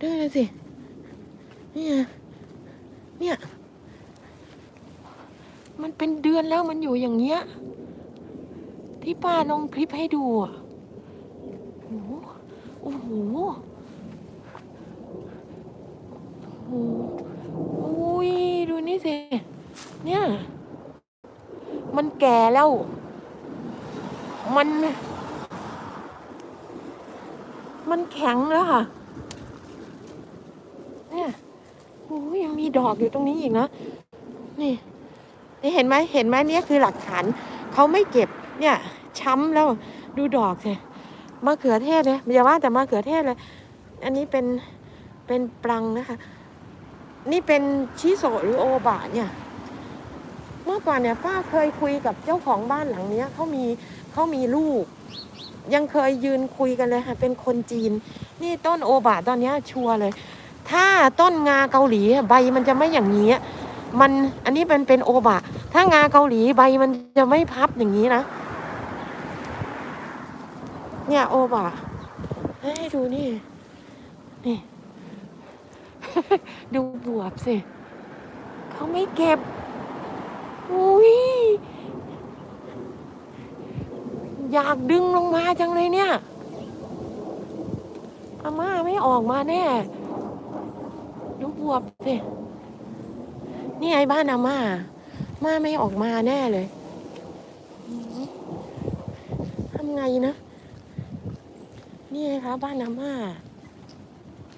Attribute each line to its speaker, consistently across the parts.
Speaker 1: ดูเลยสิเนี่ยเนี่ย มันเป็นเดือนแล้วมันอยู่อย่างเงี้ย ที่ป้าลงคลิปให้ดูอะโอ้โหโอ้โหโอ้อุ้ยดูนี่สิ เนี่ย มันแก่แล้ว มัน มันแข็งแล้วค่ะ เนี่ยโอ้ ยังมีดอกอยู่ตรงนี้อีกนะ นี่ นี่เห็นไหมเห็นไหมเนี่ยคือหลักฐานเขาไม่เก็บ เนี่ย ช้ำแล้วดูดอกสิมะเขือเทศเนี่ยอย่าว่าแต่มะเขือเทศเลย อันนี้เป็นเป็นปลังนะคะ นี่เป็นชิโซหรือโอบะเนี่ย เมื่อก่อนเนี่ยป้าเคยคุยกับเจ้าของบ้านหลังเนี้ยเขามีเขามีลูก ยังเคยยืนคุยกันเลยค่ะ เป็นคนจีน นี่ต้นโอบะตอนนี้ชัวร์เลย ถ้าต้นงาเกาหลีใบมันจะไม่อย่างนี้มันอันนี้มันเป็นโอบะ ถ้างาเกาหลีใบมันจะไม่พับอย่างนี้นะ เนี่ยโอบะ ให้ดูนี่ นี่ ดูบวบสิ เขาไม่เก็บ อุ้ย อยากดึงลงมาจังเลยเนี่ย อาม่าไม่ออกมาแน่ ดูบวบสินี่ไอ้บ้านอาม่าม่าไม่ออกมาแน่เลยทำไงนะ นี่ไงคะบ้านอาม่า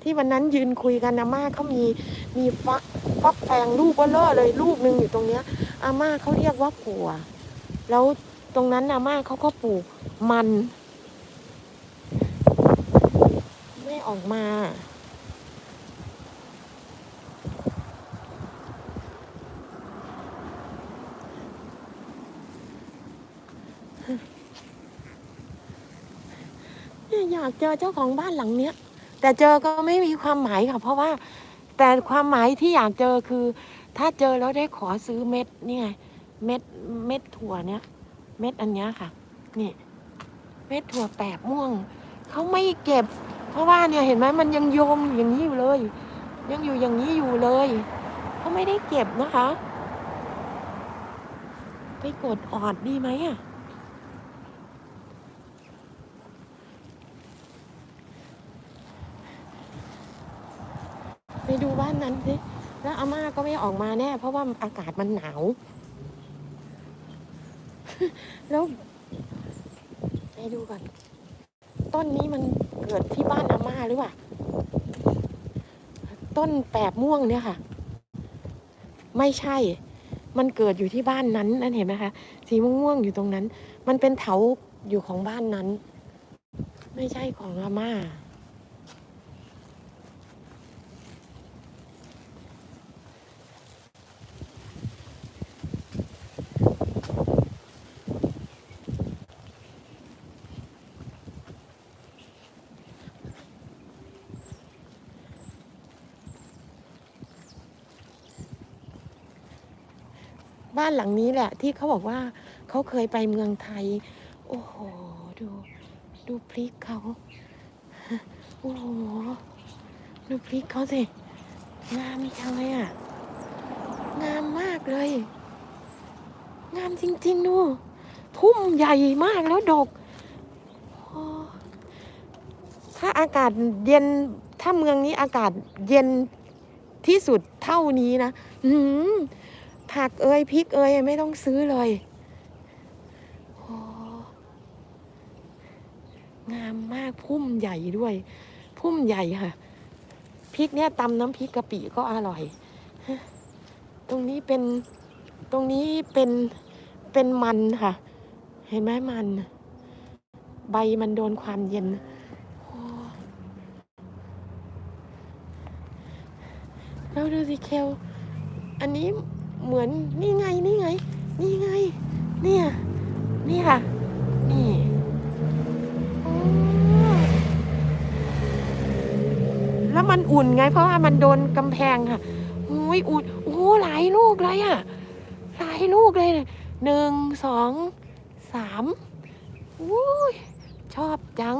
Speaker 1: ที่วันนั้นยืนคุยกันอาม่าเขามีมีฟักฟักแฟงลูกเบลอเลยลูกหนึ่งอยู่ตรงเนี้ย อาม่าเขาเรียกว่าผัว แล้วตรงนั้นอาม่าเขาก็ปลูกมัน ไม่ออกมา อยากเจอเจ้าของบ้านหลังเนี้ย แต่เจอก็ไม่มีความหมายค่ะ เพราะว่า แต่ความหมายที่อยากเจอคือ ถ้าเจอแล้วได้ขอซื้อเม็ดนี่ไงเม็ดเม็ดถั่วเนี้ยเม็ดอันเนี้ยค่ะ นี่ เม็ดถั่วแปบม่วงเขาไม่เก็บ เพราะว่าเนี่ยเห็นไหมมันยังโยมอยู่อย่างนี้อยู่เลย ยังอยู่อย่างนี้อยู่เลยเขาไม่ได้เก็บนะคะ ไปกดออดดีไหมอะ ไปดูบ้า นั้นสิแล้วอาม่าก็ไม่ออกมาแน่ เพราะว่าอากาศมันหนาว แล้วไปดูก่อน ต้นนี้มันเกิดที่บ้านอาม่าหรือเปล่า ต้นแปบม่วงเนี่ยค่ะ ไม่ใช่ มันเกิดอยู่ที่บ้านนั้น นั่นเห็นไหมคะ สีม่วงๆอยู่ตรงนั้น มันเป็นเถาอยู่ของบ้านนั้น ไม่ใช่ของอาม่า บ้านหลังนี้แหละ ที่เขาบอกว่าเขาเคยไปเมืองไทย โอ้โห ดู ดูพริกเขาโอ้โห ดูพริกเขาสิ งามจังเลยอะ งามมากเลย งามจริงๆดูพุ่มใหญ่มากแล้วดกโอ้ถ้าอากาศเย็น ถ้าเมืองนี้อากาศเย็นที่สุดเท่านี้นะ อื ผักเอ่ยพริกเอ่ยไม่ต้องซื้อเลยโอ้งามมากพุ่มใหญ่ด้วย พุ่มใหญ่ค่ะพริกเนี่ยตำน้ำพริกกะปิก็อร่อย ตรงนี้เป็นตรงนี้เป็นเป็นมันค่ะ เห็นไหมมัน ใบมันโดนความเย็นโอ้แล้วดูสิเคลอันนี้ เหมือนนี่ไงนี่ไง นี่ไง เนี่ยนี่ค่ะ นี่แล้วมันอุ่นไง เพราะว่ามันโดนกำแพงค่ะอุ้ยอุ่นโอ้หลายลูกเลยอะหลายลูกเลยหนึ่งสองสามอุ้ยชอบจัง